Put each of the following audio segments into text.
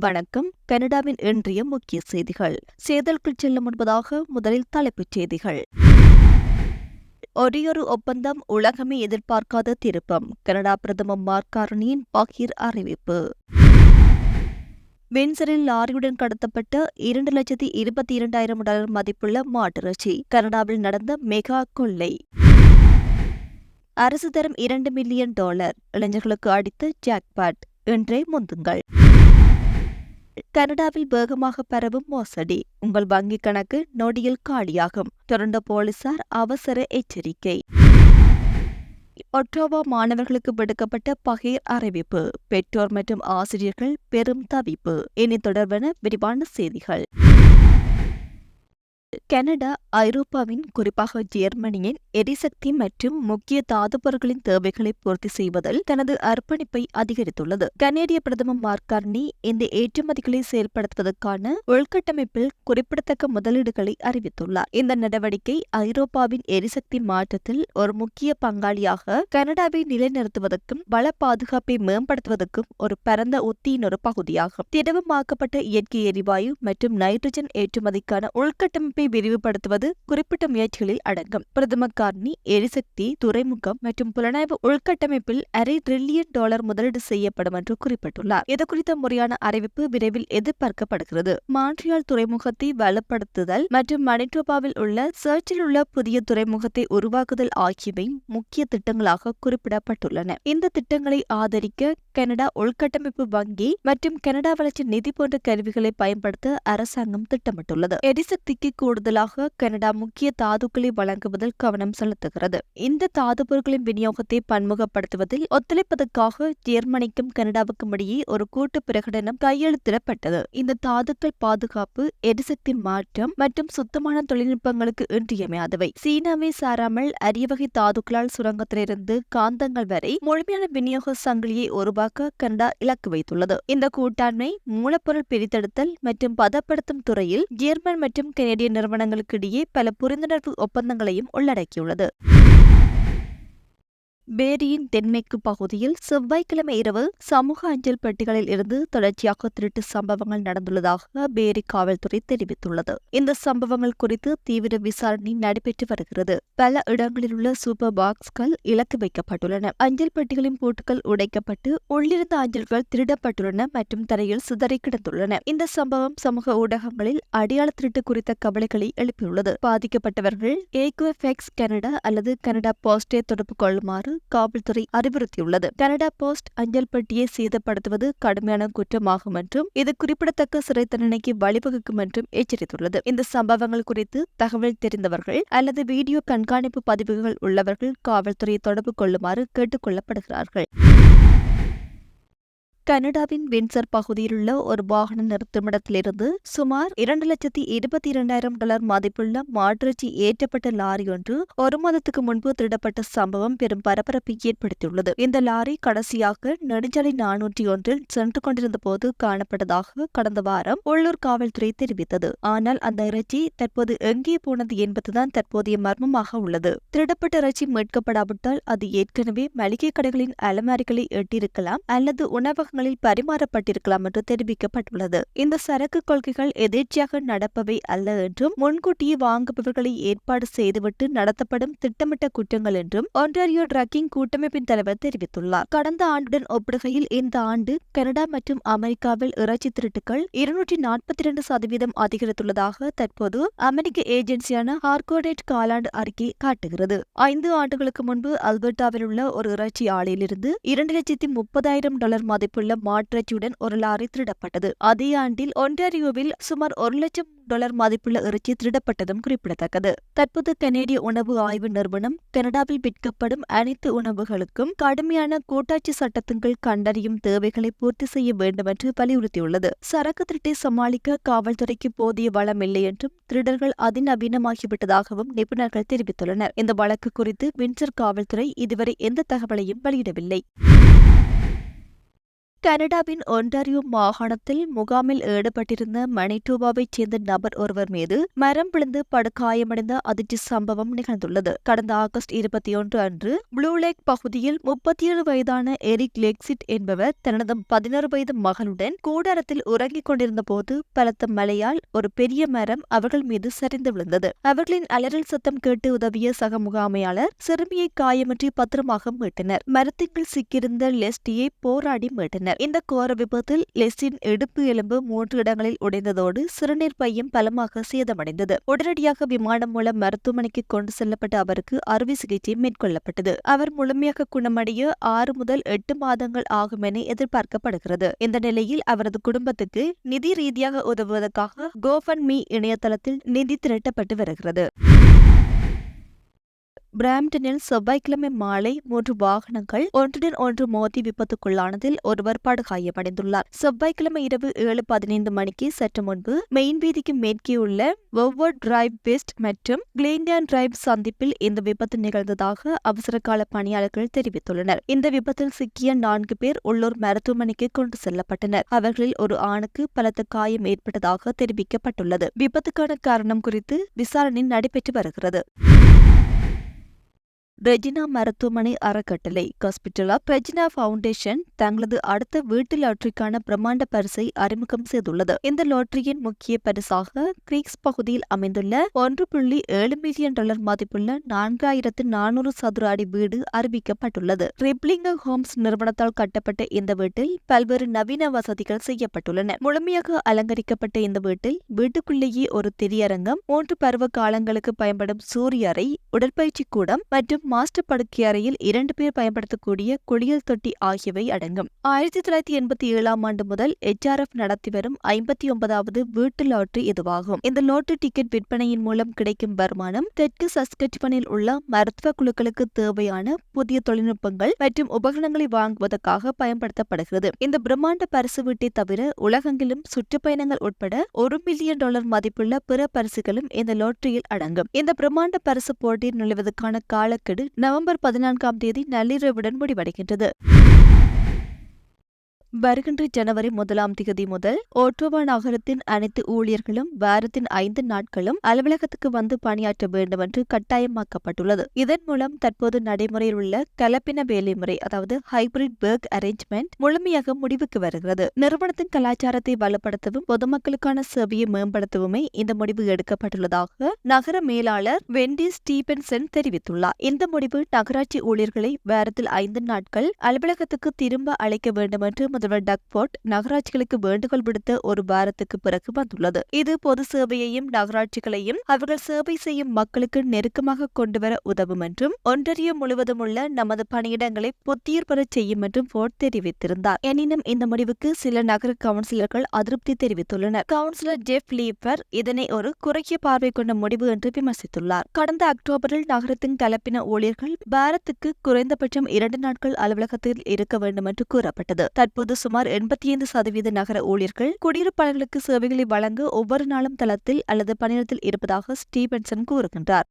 வணக்கம். கனடாவின் இன்றைய முக்கிய செய்திகள். செய்தல்கள் செல்லும் முன்பதாக முதலில் தலைப்புச் செய்திகள். ஒரேயொரு ஒப்பந்தம் உலகமே எதிர்பார்க்காத திருப்பம். கனடா பிரதமர் மார்காரணியின் பகீர் அறிவிப்பு. வின்சரில் லாரியுடன் கடத்தப்பட்ட இரண்டு லட்சத்தி இருபத்தி இரண்டாயிரம் டாலர் மதிப்புள்ள மாட்டிறைச்சி. கனடாவில் நடந்த மெகா கொள்ளை. அரசு தரும் இரண்டு மில்லியன் டாலர். இளைஞர்களுக்கு அடித்த ஜாக்பாட். இன்றே முந்துங்கள். கனடாவில் வேகமாக பரவும் மோசடி. உங்கள் வங்கிக் கணக்கு நொடியில் காலியாகும். டொரண்டோ போலீசார் அவசர எச்சரிக்கை. ஒட்டோவா மாணவர்களுக்கு விடுக்கப்பட்ட பகிர் அறிவிப்பு. பெற்றோர் மற்றும் ஆசிரியர்கள் பெரும் தவிப்பு. இனி தொடர்பான விரிவான செய்திகள். கனடா ஐரோப்பாவின் குறிப்பாக ஜெர்மனியின் எரிசக்தி மற்றும் முக்கிய தாதுபொருட்களின் தேவைகளை பூர்த்தி செய்வதில் தனது அர்ப்பணிப்பை அதிகரித்துள்ளது. கனேடிய பிரதமர் மார்கார்னி இந்த ஏற்றுமதிகளை செயல்படுத்துவதற்கான உள்கட்டமைப்பில் குறிப்பிடத்தக்க முதலீடுகளை அறிவித்துள்ளார். இந்த நடவடிக்கை ஐரோப்பாவின் எரிசக்தி மாற்றத்தில் ஒரு முக்கிய பங்காளியாக கனடாவை நிலைநிறுத்துவதற்கும் பல பாதுகாப்பை மேம்படுத்துவதற்கும் ஒரு பரந்த உத்தியின் ஒரு பகுதியாகும். திரவமாக்கப்பட்ட இயற்கை எரிவாயு மற்றும் நைட்ரஜன் ஏற்றுமதிக்கான உள்கட்டமைப்பை விரிவுபடுத்துவது குறிப்பிட்ட முயற்சிகளில் அடங்கும். பிரதம கார்னி எரிசக்தி துறைமுகம் மற்றும் புலனாய்வு உள்கட்டமைப்பில் அரை டிரில்லியன் டாலர் முதலீடு செய்யப்படும் என்று குறிப்பிட்டுள்ளார். இது குறித்த முறையான அறிவிப்பு விரைவில் எதிர்பார்க்கப்படுகிறது. மான்ட்ரியால் துறைமுகத்தை வலுப்படுத்துதல் மற்றும் மணிட்டோபாவில் உள்ள சர்ச்சில் உள்ள புதிய துறைமுகத்தை உருவாக்குதல் ஆகியவை முக்கிய திட்டங்களாக குறிப்பிடப்பட்டுள்ளன. இந்த திட்டங்களை ஆதரிக்க கனடா உள்கட்டமைப்பு வங்கி மற்றும் கனடா வளர்ச்சி நிதி போன்ற கருவிகளை பயன்படுத்த அரசாங்கம் திட்டமிட்டுள்ளது. எரிசக்திக்கு கூடுதலாக கனடா முக்கிய தாதுக்களை வழங்குவதில் கவனம் செலுத்துகிறது. இந்த தாது பொருட்களின் விநியோகத்தை பன்முகப்படுத்துவதில் ஒத்துழைப்பதற்காக ஜெர்மனிக்கும் கனடாவுக்கும் இடையே ஒரு கூட்டு பிரகடனம் கையெழுத்திடப்பட்டது. இந்த தாதுக்கள் பாதுகாப்பு எரிசக்தி மாற்றம் மற்றும் சுத்தமான தொழில்நுட்பங்களுக்கு இன்றியமையாதவை. சீனாவை சாராமல் அரிய வகை தாதுக்களால் சுரங்கத்திலிருந்து காந்தங்கள் வரை முழுமையான விநியோக சங்கிலியை உருவாக்க உருவாக்க கனடா இலக்கு வைத்துள்ளது. இந்த கூட்டாண்மை மூலப்பொருள் பிரித்தெடுத்தல் மற்றும் பதப்படுத்தும் துறையில் ஜெர்மன் மற்றும் கனேடிய நிறுவனங்களுக்கு இடையே பல புரிந்துணர்வு ஒப்பந்தங்களையும் உள்ளடக்கியுள்ளது. பேரியின் தென்மேற்கு பகுதியில் செவ்வாய்க்கிழமை இரவு சமூக அஞ்சல் பெட்டிகளில் இருந்து தொடர்ச்சியாக திருட்டு சம்பவங்கள் நடந்துள்ளதாக பேரி காவல்துறை தெரிவித்துள்ளது. இந்த சம்பவங்கள் குறித்து தீவிர விசாரணை நடைபெற்று வருகிறது. பல இடங்களில் உள்ள சூப்பர் பாக்ஸ்கள் இலக்கு வைக்கப்பட்டுள்ளன. அஞ்சல் பெட்டிகளின் பூட்டுகள் உடைக்கப்பட்டு உள்ளிருந்த அஞ்சல்கள் திருடப்பட்டுள்ளன மற்றும் தரையில் சிதறி கிடந்துள்ளன. இந்த சம்பவம் சமூக ஊடகங்களில் அடையாள திருட்டு குறித்த கவலைகளை எழுப்பியுள்ளது. பாதிக்கப்பட்டவர்கள் ஏகுஎஃப்எக்ஸ் கனடா அல்லது கனடா போஸ்டே தொடர்பு கொள்ளுமாறு காவல்துறை அறிவுறுத்தியுள்ளது. கனடா போஸ்ட் அஞ்சல் பெட்டியை சேதப்படுத்துவது கடுமையான குற்றமாகும் என்றும் இது குறிப்பிடத்தக்க சிறை தண்டனைக்கு வழிவகுக்கும் என்றும் எச்சரித்துள்ளது. இந்த சம்பவங்கள் குறித்து தகவல் தெரிந்தவர்கள் அல்லது வீடியோ கண்காணிப்பு பதிவுகள் உள்ளவர்கள் காவல்துறையை தொடர்பு கொள்ளுமாறு கேட்டுக் கொள்ளப்படுகிறார்கள். கனடாவின் வின்சர் பகுதியில் உள்ள ஒரு வாகன நிறுத்துமிடத்திலிருந்து சுமார் இரண்டு லட்சத்தி இருபத்தி இரண்டாயிரம் டாலர் மதிப்புள்ள மாட்டிறைச்சி ஏற்றப்பட்ட லாரி ஒன்று ஒரு மாதத்துக்கு முன்பு திருடப்பட்ட சம்பவம் பெரும் பரபரப்பை ஏற்படுத்தியுள்ளது. இந்த லாரி கடைசியாக நெடுஞ்சாலை நானூற்றி ஒன்றில் சென்று கொண்டிருந்த போது காணப்பட்டதாக கடந்த வாரம் உள்ளூர் காவல்துறை தெரிவித்தது. ஆனால் அந்த இறைச்சி தற்போது எங்கே போனது என்பதுதான் தற்போதைய மர்மமாக உள்ளது. திருடப்பட்ட இறைச்சி மீட்கப்படாவிட்டால் அது ஏற்கனவே மளிகை கடைகளின் அலமாரிகளை எட்டியிருக்கலாம் அல்லது உணவகங்கள் மாநிலங்களில் பரிமாறப்பட்டிருக்கலாம் என்று தெரிவிக்கப்பட்டுள்ளது. இந்த சரக்கு கொள்கைகள் எதேர்ச்சியாக நடப்பவை அல்ல என்றும் முன்கூட்டியே வாங்குபவர்களை ஏற்பாடு செய்துவிட்டு நடத்தப்படும் திட்டமிட்ட குற்றங்கள் என்றும் ஒன்டாரியோ ட்ரக்கிங் கூட்டமைப்பின் தலைவர் தெரிவித்துள்ளார். கடந்த ஆண்டுடன் ஒப்பிடுகையில் இந்த ஆண்டு கனடா மற்றும் அமெரிக்காவில் இறைச்சி திருட்டுகள் இருநூற்றி நாற்பத்தி இரண்டு சதவீதம் அதிகரித்துள்ளதாக தற்போது அமெரிக்க ஏஜென்சியான ஹார்கோடேட் காலாண்டு அறிக்கை காட்டுகிறது. ஐந்து ஆண்டுகளுக்கு முன்பு அல்பர்டாவில் உள்ள ஒரு இறைச்சி ஆலையிலிருந்து இரண்டு லட்சத்தி முப்பதாயிரம் டாலர் மதிப்புள்ள உள்ள மாற்றச்சியுடன் ஒரு லாரி திருடப்பட்டது. அதே ஆண்டில் ஒன்டாரியோவில் சுமார் ஒரு லட்சம் டாலர் மதிப்புள்ள இறைச்சி திருடப்பட்டதும் குறிப்பிடத்தக்கது. தற்போது கனேடிய உணவு ஆய்வு நிறுவனம் கனடாவில் விற்கப்படும் அனைத்து உணவுகளுக்கும் கடுமையான கூட்டாட்சி சட்டத்தின் கண்டறியும் தேவைகளை பூர்த்தி செய்ய வேண்டும் என்று வலியுறுத்தியுள்ளது. சரக்கு திருட்டை சமாளிக்க காவல்துறைக்கு போதிய வளம் இல்லை என்றும் திருடர்கள் அதிநவீனமாகிவிட்டதாகவும் நிபுணர்கள் தெரிவித்துள்ளனர். இந்த வழக்கு குறித்து வின்சர் காவல்துறை இதுவரை எந்த தகவலையும் வெளியிடவில்லை. கனடாவின் ஒன்டாரியோ மாகாணத்தில் முகாமில் ஈடுபட்டிருந்த மணிட்டோபாவைச் சேர்ந்த நபர் ஒருவர் மீது மரம் விழுந்து படுகாயமடைந்த அதிர்ச்சி சம்பவம் நிகழ்ந்துள்ளது. கடந்த ஆகஸ்ட் இருபத்தி ஒன்று அன்று ப்ளூ லேக் பகுதியில் முப்பத்தி ஏழு வயதான எரிக் லெக்சிட் என்பவர் தனது பதினாறு வயது மகளுடன் கூடாரத்தில் உறங்கிக் கொண்டிருந்த போது பலத்த மழையால் ஒரு பெரிய மரம் அவர்கள் மீது சரிந்து விழுந்தது. அவர்களின் அலறல் சத்தம் கேட்டு உதவிய சக முகாமையாளர் சிறுமியை காயமற்றி பத்திரமாக மீட்டனர். மரத்துக்குள் சிக்கியிருந்த லெஸ்டியை போராடி மீட்டனர். இந்த கோர விபத்தில் லெஸ்டின் இடுப்பு எலும்பு மூன்று இடங்களில் உடைந்ததோடு சிறுநீர் பையும் பலமாக சேதமடைந்தது. உடனடியாக விமானம் மூலம் மருத்துவமனைக்கு கொண்டு செல்லப்பட்ட அவருக்கு அறுவை சிகிச்சை மேற்கொள்ளப்பட்டது. அவர் முழுமையாக குணமடைய ஆறு முதல் எட்டு மாதங்கள் ஆகும் என எதிர்பார்க்கப்படுகிறது. இந்த நிலையில் அவரது குடும்பத்துக்கு நிதி ரீதியாக உதவுவதற்காக கோஃபன் மீ இணையதளத்தில் நிதி திரட்டப்பட்டு வருகிறது. பிராம்டனில் செவ்வாய்க்கிழமை மாலை மூன்று வாகனங்கள் ஒன்றுடன் ஒன்று மோதி விபத்துக்குள்ளானதில் ஒருவர் படுகாயமடைந்துள்ளார். செவ்வாய்க்கிழமை இரவு ஏழு பதினைந்து மணிக்கு சற்று முன்பு மெயின் வீதிக்கு மேற்கே உள்ள ஒவ்வொர் டிரைவ் வெஸ்ட் மற்றும் கிளேண்டியான் டிரைவ் சந்திப்பில் இந்த விபத்து நிகழ்ந்ததாக அவசரகால பணியாளர்கள் தெரிவித்துள்ளனர். இந்த விபத்தில் சிக்கிய நான்கு பேர் உள்ளூர் மருத்துவமனைக்கு கொண்டு செல்லப்பட்டனர். அவர்களில் ஒரு ஆணுக்கு பலத்த காயம் ஏற்பட்டதாக தெரிவிக்கப்பட்டுள்ளது. விபத்துக்கான காரணம் குறித்து விசாரணை நடைபெற்று வருகிறது. ரெஜினா மருத்துவமனை அறக்கட்டளை. ஹாஸ்பிட்டல் ஆஃப் ரெஜினா ஃபவுண்டேஷன் தங்களது அடுத்த வீட்டு லாட்டரிக்கான பிரம்மாண்ட பரிசை அறிமுகம் செய்துள்ளது. இந்த லாட்டரியின் முக்கிய பரிசாக கிரீக்ஸ் பகுதியில் அமைந்துள்ள ஒன்று புள்ளி ஏழு மில்லியன் டாலர் மதிப்புள்ள நான்காயிரத்து நானூறு சதுர அடி வீடு அறிவிக்கப்பட்டுள்ளது. ரிப்ளிங்க ஹோம்ஸ் நிறுவனத்தால் கட்டப்பட்ட இந்த வீட்டில் பல்வேறு நவீன வசதிகள் செய்யப்பட்டுள்ளன. முழுமையாக அலங்கரிக்கப்பட்ட இந்த வீட்டில் வீட்டுக்குள்ளேயே ஒரு திரையரங்கம் மூன்று பருவ காலங்களுக்கு பயன்படும் சூரிய அறை உடற்பயிற்சி கூடம் மற்றும் மாஸ்டர் படுக்கை அறையில் இரண்டு பேர் பயன்படுத்தக்கூடிய குளியல் தொட்டி ஆகியவை அடங்கும். ஆயிரத்தி தொள்ளாயிரத்தி எண்பத்தி ஏழாம் ஆண்டு முதல் எச்ஆர்எஃப் நடத்தி வரும் ஐம்பத்தி ஒன்பதாவது வீட்டு லாட்டரி இதுவாகும். இந்த லாட்டரி டிக்கெட் விற்பனையின் மூலம் கிடைக்கும் வருமானம் தெற்கு சஸ்கட்வனில் உள்ள மருத்துவ குழுக்களுக்கு தேவையான புதிய தொழில்நுட்பங்கள் மற்றும் உபகரணங்களை வாங்குவதற்காக பயன்படுத்தப்படுகிறது. இந்த பிரம்மாண்ட பரிசு வீட்டை தவிர உலகெங்கிலும் சுற்றுப்பயணங்கள் உட்பட ஒரு மில்லியன் டாலர் மதிப்புள்ள பிற பரிசுகளும் இந்த லாட்டரியில் அடங்கும். இந்த பிரம்மாண்ட பரிசு போட்டியில் நுழைவதற்கான காலக்கெடு நவம்பர் பதினான்காம் தேதி நள்ளிரவுடன் முடிவடைகின்றது வருகின்ற ஜனவரி முதலாம் தேதி முதல் ஓட்டோவா நகரத்தின் அனைத்து ஊழியர்களும் வாரத்தின் ஐந்து நாட்களும் அலுவலகத்துக்கு வந்து பணியாற்ற வேண்டும் என்று கட்டாயமாக்கப்பட்டுள்ளது. இதன் மூலம் தற்போது நடைமுறையில் உள்ள கலப்பின வேலை முறை அதாவது ஹைபிரிட் ஒர்க் அரேஞ்ச்மெண்ட் முழுமையாக முடிவுக்கு வருகிறது. நிறுவனத்தின் கலாச்சாரத்தை வலுப்படுத்தவும் பொதுமக்களுக்கான சேவையை மேம்படுத்தவுமே இந்த முடிவு எடுக்கப்பட்டுள்ளதாக நகர மேலாளர் வெண்டி ஸ்டீபன்சன் தெரிவித்துள்ளார். இந்த முடிவு நகராட்சி ஊழியர்களை வாரத்தில் ஐந்து நாட்கள் அலுவலகத்துக்கு திரும்ப அழைக்க வேண்டும் என்று முதல்வர் டக்போர்ட் நகராட்சிகளுக்கு வேண்டுகோள் விடுத்த ஒரு வாரத்துக்கு பிறகு வந்துள்ளது. இது பொது சேவையையும் நகராட்சிகளையும் அவர்கள் சேவை செய்யும் மக்களுக்கு நெருக்கமாக கொண்டுவர உதவும் என்றும் ஒன்றறிய முழுவதும் உள்ள நமது பணியிடங்களை புத்துயிர் பெறச் செய்யும் என்றும் போர்ட் தெரிவித்திருந்தார். எனினும் இந்த முடிவுக்கு சில நகர கவுன்சிலர்கள் அதிருப்தி தெரிவித்துள்ளனர். கவுன்சிலர் ஜெஃப் லீப்பர் இதனை ஒரு குறுகிய பார்வை கொண்ட முடிவு என்று விமர்சித்துள்ளார். கடந்த அக்டோபரில் நகரத்தின் கலப்பின ஊழியர்கள் பாரத்துக்கு குறைந்தபட்சம் இரண்டு நாட்கள் அலுவலகத்தில் இருக்க வேண்டும் என்று கூறப்பட்டது. தற்போது சுமார் எண்பத்தி ஐந்து சதவீத நகர ஊழியர்கள் குடியிருப்பாளர்களுக்கு சேவைகளை வழங்க ஒவ்வொரு நாளும் தளத்தில் அல்லது பணியிடத்தில் இருப்பதாக ஸ்டீபன்சன் கூறுகின்றார்.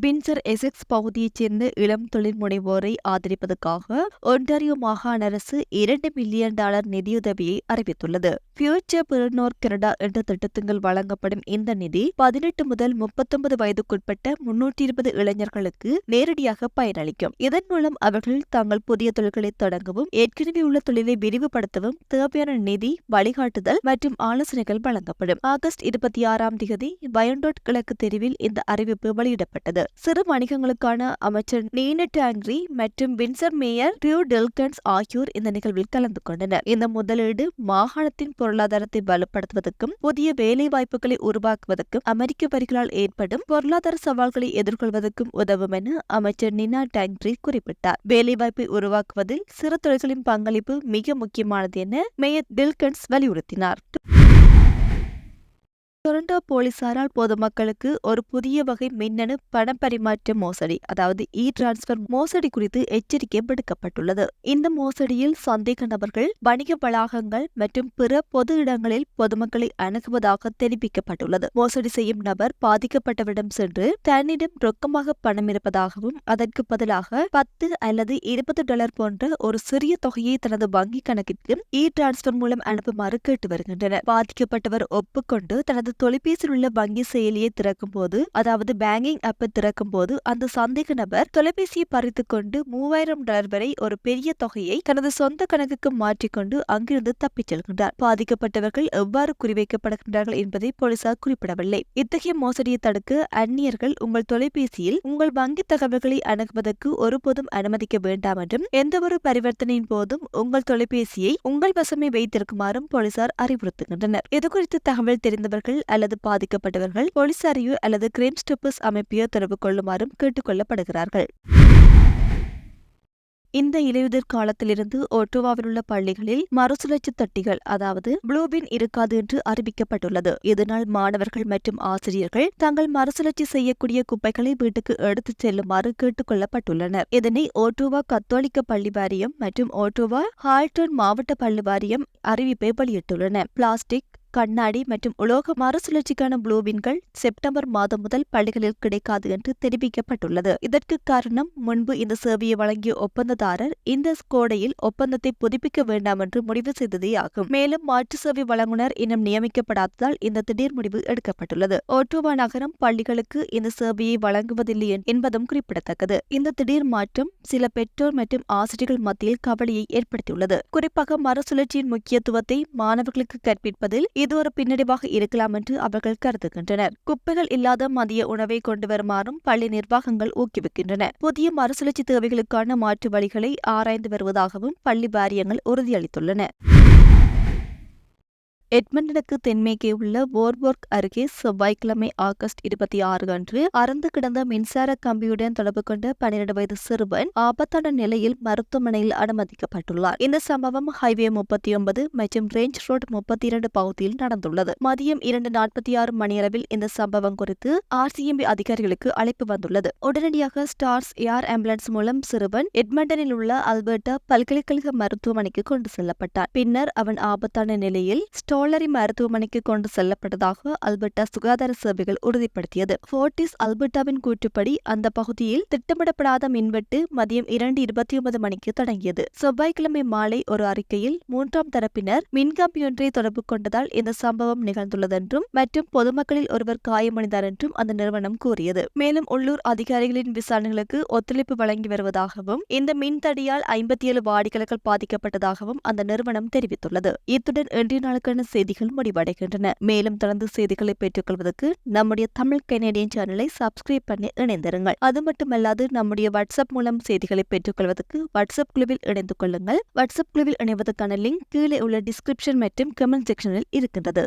பின்சர் எசெக்ஸ் பகுதியைச் சேர்ந்த இளம் தொழில் முனைவோரை ஆதரிப்பதற்காக ஒன்டாரியோ மாகாண அரசு இரண்டு மில்லியன் டாலர் நிதியுதவியை அறிவித்துள்ளது. ஃபியூச்சர் பிறனோர் கனடா என்ற திட்டத்தின் வழங்கப்படும் இந்த நிதி பதினெட்டு முதல் முப்பத்தொன்பது வயதுக்குட்பட்ட முன்னூற்றி இருபது இளைஞர்களுக்கு நேரடியாக பயனளிக்கும். இதன் மூலம் அவர்கள் தங்கள் புதிய தொழில்களை தொடங்கவும் ஏற்கனவே உள்ள தொழிலை விரிவுபடுத்தவும் தேவையான நிதி வழிகாட்டுதல் மற்றும் ஆலோசனைகள் வழங்கப்படும். ஆகஸ்ட் இருபத்தி ஆறாம் தேதி வயண்டோட் கிழக்கு தெருவில் இந்த அறிவிப்பு வெளியிடப்பட்டது. சிறு வணிகங்களுக்கான அமைச்சர் நீன டாங்ரி மற்றும் வின்சர் மேயர் டியூ டெல்கன்ஸ் ஆகியோர் இந்த நிகழ்வில் கலந்து கொண்டனர். இந்த முதலீடு மாகாணத்தின் பொருளாதாரத்தை வலுப்படுத்துவதற்கும் புதிய வேலைவாய்ப்புகளை உருவாக்குவதற்கும் அமெரிக்க வரிகளால் ஏற்படும் பொருளாதார சவால்களை எதிர்கொள்வதற்கும் உதவும் என அமைச்சர் நினா டாங்ரி குறிப்பிட்டார். வேலைவாய்ப்பை உருவாக்குவதில் சிறு தொழில்களின் பங்களிப்பு மிக முக்கியமானது என மேயர் டில்கன்ஸ் வலியுறுத்தினார். டொரண்டோ போலீசாரால் பொதுமக்களுக்கு ஒரு புதிய வகை மின்னணு பணப்பரிமாற்ற மோசடி அதாவது இ டிரான்ஸ்பர் மோசடி குறித்து எச்சரிக்கை விடுக்கப்பட்டுள்ளது. இந்த மோசடியில் சந்தேக நபர்கள் வணிக வளாகங்கள் மற்றும் பிற பொது இடங்களில் பொதுமக்களை அணுகுவதாக தெரிவிக்கப்பட்டுள்ளது. மோசடி செய்யும் நபர் பாதிக்கப்பட்டவரிடம் சென்று தன்னிடம் ரொக்கமாக பணம் இருப்பதாகவும் அதற்கு பதிலாக பத்து அல்லது இருபது டாலர் போன்ற ஒரு சிறிய தொகையை தனது வங்கி கணக்கிற்கு இ டிரான்ஸ்பர் மூலம் அனுப்புமாறு கேட்டு வருகின்றனர். பாதிக்கப்பட்டவர் ஒப்புக்கொண்டு தனது தொலைபேசியில் உள்ள வங்கி செயலியை திறக்கும் போது அதாவது பேங்கிங் ஆப்பை திறக்கும் போது அந்த சந்தேக நபர் தொலைபேசியை பறித்து கொண்டு மூவாயிரம் டாலர் வரை ஒரு பெரிய தொகையை தனது சொந்த கணக்குக்கு மாற்றிக்கொண்டு அங்கிருந்து தப்பிச் செல்கின்றார். பாதிக்கப்பட்டவர்கள் எவ்வாறு குறிவைக்கப்படுகின்றார்கள் என்பதை போலீசார் குறிப்பிடவில்லை. இத்தகைய மோசடியை தடுக்க அந்நியர்கள் உங்கள் தொலைபேசியில் உங்கள் வங்கி தகவல்களை அணுகுவதற்கு ஒருபோதும் அனுமதிக்க வேண்டாம் என்றும் எந்தவொரு பரிவர்த்தனையின் போதும் உங்கள் தொலைபேசியை உங்கள் வசமே வைத்திருக்குமாறும் போலீசார் அறிவுறுத்துகின்றனர். இதுகுறித்து தகவல் தெரிந்தவர்கள் அல்லது பாதிக்கப்பட்டவர்கள் போலீசாரையோ அல்லது கிரைம் ஸ்டெப்பர்ஸ் அமைப்பையோ தொடர்பு கொள்ளுமாறும் கேட்டுக் கொள்ளப்படுகிறார்கள் இந்த இலையுதிர் காலத்திலிருந்து ஒட்டுவாவில் உள்ள பள்ளிகளில் மறுசுழற்சி தட்டிகள் அதாவது ப்ளூபின் இருக்காது என்று அறிவிக்கப்பட்டுள்ளது. இதனால் மாணவர்கள் மற்றும் ஆசிரியர்கள் தங்கள் மறுசுழற்சி செய்யக்கூடிய குப்பைகளை வீட்டுக்கு எடுத்துச் செல்லுமாறு கேட்டுக் கொள்ளப்பட்டுள்ளனர் இதனை ஓட்டுவா கத்தோலிக்க பள்ளி வாரியம் மற்றும் ஓட்டுவா ஹால்டன் மாவட்ட பள்ளி வாரியம் அறிவிப்பை வெளியிட்டுள்ளன. பிளாஸ்டிக் கண்ணாடி மற்றும் உலோக மறுசுழற்சிக்கான புளூபின்கள் செப்டம்பர் மாதம் முதல் பள்ளிகளில் கிடைக்காது என்று தெரிவிக்கப்பட்டுள்ளது. இதற்கு காரணம் முன்பு இந்த சேவையை வழங்கிய ஒப்பந்ததாரர் இந்த கோடையில் ஒப்பந்தத்தை புதுப்பிக்க வேண்டாம் என்று முடிவு செய்ததே ஆகும். மேலும் மாற்று சேவை வழங்குனர் இன்னும் நியமிக்கப்படாததால் இந்த திடீர் முடிவு எடுக்கப்பட்டுள்ளது. ஓட்டோவா நகரம் பள்ளிகளுக்கு இந்த சேவையை வழங்குவதில்லை என்பதும் குறிப்பிடத்தக்கது. இந்த திடீர் மாற்றம் சில பெற்றோர் மற்றும் ஆசிரியர்கள் மத்தியில் கவலையை ஏற்படுத்தியுள்ளது. குறிப்பாக மறுசுழற்சியின் முக்கியத்துவத்தை மாணவர்களுக்கு கற்பிப்பதில் இது ஒரு பின்னடைவாக இருக்கலாம் என்று அவர்கள் கருதுகின்றனர். குப்பைகள் இல்லாத மதிய உணவை கொண்டு வருமாறும் பள்ளி நிர்வாகங்கள் ஊக்குவிக்கின்றன. புதிய மறுசுழற்சி தேவைகளுக்கான மாற்று வழிகளை ஆராய்ந்து வருவதாகவும் பள்ளி வாரியங்கள் உறுதியளித்துள்ளன. எட்மண்டனுக்கு தென்மேற்கே உள்ள போர்போர்க் அருகே செவ்வாய்க்கிழமை ஆகஸ்ட் இருபத்தி ஆறு அன்று அறந்து கிடந்த மின்சார கம்பியுடன் தொடர்பு கொண்ட பனிரெண்டு வயது சிறுவன் ஆபத்தான நிலையில் மருத்துவமனையில் அனுமதிக்கப்பட்டுள்ளார். இந்த சம்பவம் ஹைவே முப்பத்தி ஒன்பது மற்றும் ரேஞ்ச் ரோட் முப்பத்தி இரண்டு பகுதியில் நடந்துள்ளது. மதியம் இரண்டு நாற்பத்தி ஆறு மணியளவில் இந்த சம்பவம் குறித்து ஆர்சிஎம்பி அதிகாரிகளுக்கு அழைப்பு வந்துள்ளது. உடனடியாக ஸ்டார்ஸ் ஏர் ஆம்புலன்ஸ் மூலம் சிறுவன் எட்மண்டனில் உள்ள அல்பர்டா பல்கலைக்கழக மருத்துவமனைக்கு கொண்டு செல்லப்பட்டார் பின்னர் அவன் ஆபத்தான நிலையில் ஸ்டோலரி மருத்துவமனைக்கு கொண்டு செல்லப்பட்டதாக அல்பர்டா சுகாதார சேவைகள் உறுதிப்படுத்தியது. ஃபோர்டிஸ் அல்பர்டாவின் கூற்றுப்படி அந்த பகுதியில் திட்டமிடப்படாத மின்வெட்டு மதியம் இரண்டு இருபத்தி ஒன்பது மணிக்கு தொடங்கியது. செவ்வாய்க்கிழமை மாலை ஒரு அறிக்கையில் மூன்றாம் தரப்பினர் மின்கம்பியொன்றை தொடர்பு கொண்டதால் இந்த சம்பவம் நிகழ்ந்துள்ளதென்றும் மற்றும் பொதுமக்களில் ஒருவர் காயமடைந்தார் என்றும் அந்த நிறுவனம் கூறியது. மேலும் உள்ளூர் அதிகாரிகளின் விசாரணைகளுக்கு ஒத்துழைப்பு வழங்கி வருவதாகவும் இந்த மின்தடியால் ஐம்பத்தி ஏழு வாடிக்கையாளர்கள் பாதிக்கப்பட்டதாகவும் அந்த நிறுவனம் தெரிவித்துள்ளது. இத்துடன் இன்றைய நாளுக்கான செய்திகள் முடிவடைகின்றன. மேலும் தொடர்ந்து செய்திகளை பெற்றுக்கொள்வதற்கு நம்முடைய தமிழ் கனேடியன் சேனலை சப்ஸ்கிரைப் பண்ணி இணைந்திருங்கள். அது மட்டுமல்லாது நம்முடைய வாட்ஸ்அப் மூலம் செய்திகளை பெற்றுக்கொள்வதற்கு வாட்ஸ்அப் குழுவில் இணைந்து கொள்ளுங்கள். வாட்ஸ்அப் குழுவில் இணைவதற்கான லிங்க் கீழே உள்ள டிஸ்கிரிப்ஷன் மற்றும் கமெண்ட் செக்ஷனில் இருக்கின்றது.